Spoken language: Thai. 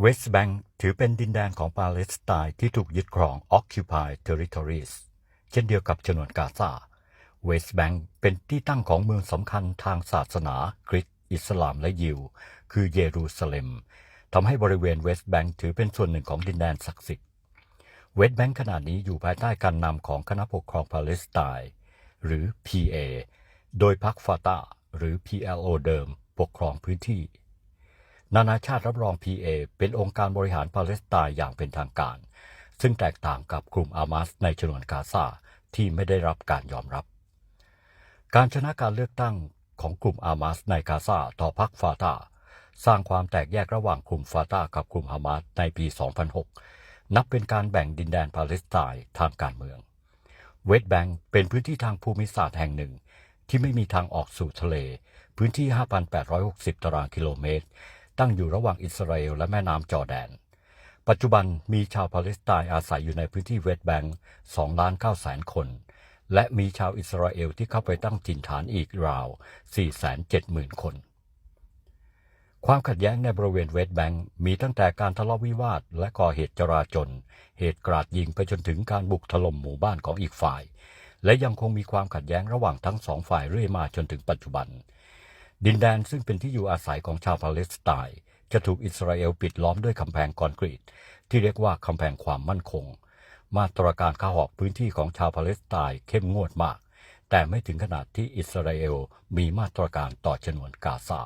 เวสต์แบงค์ถือเป็นดินแดนของปาเลสไตน์ที่ถูกยึดครอง Occupied Territories เช่นเดียวกับฉนวนกาซา เวสต์แบงค์เป็นที่ตั้งของเมืองสำคัญทางศาสนาคริสต์อิสลามและยิว คือเยรูซาเล็มทำให้บริเวณเวสต์แบงค์ถือเป็นส่วนหนึ่งของดินแดนศักดิ์สิทธิ์ เวสต์แบงค์ขณะนี้อยู่ภายใต้การนำของคณะปกครองปาเลสไตน์หรือ PA โดยพรรคฟาตาหรือ PLO เดิม ปกครองพื้นที่ นานาชาติรับรอง PA เป็นองค์การบริหารปาเลสไตน์อย่างเป็นทางการ ซึ่งแตกต่างกับกลุ่มอามาสในฉนวนกาซาที่ไม่ได้รับการยอมรับ การชนะการเลือกตั้งของกลุ่มอามาสในกาซาต่อพรรคฟาตาสร้างความแตกแยกระหว่างกลุ่มฟาตากับกลุ่มฮามาสในปี 2006 นับเป็นการแบ่งดินแดนปาเลสไตน์ทางการเมือง เวสต์แบงค์เป็นพื้นที่ทางภูมิศาสตร์แห่งหนึ่ง ที่ไม่มีทางออกสู่ทะเล พื้นที่ 5,860 ตารางกิโลเมตร ตั้งอยู่ระหว่างอิสราเอลและแม่น้ำจอแดน ปัจจุบันมีชาวปาเลสไตน์อาศัยอยู่ในพื้นที่เวสต์แบงค์2ล้าน9แสนคน และมีชาวอิสราเอลที่เข้าไปตั้งถิ่นฐานอีกราว 470,000 คน ความขัดแย้งในบริเวณเวสต์แบงค์มีตั้งแต่การทะเลาะวิวาทและก่อเหตุจราจน เหตุกราดยิงไปจนถึงการบุกถล่มหมู่บ้านของอีกฝ่าย และยังคงมีความขัดแย้งระหว่างทั้งสองฝ่ายเรื่อยมาจนถึงปัจจุบัน ดินแดนซึ่งเป็นที่อยู่อาศัยของชาวปาเลสไตน์จะถูกอิสราเอลปิดล้อมด้วยกำแพงคอนกรีต ที่เรียกว่า กำแพงความมั่นคง มาตรการข้าหอกพื้นที่ของชาวปาเลสไตน์เข้มงวดมาก แต่ไม่ถึงขนาดที่อิสราเอลมีมาตรการต่อชนวนกาซา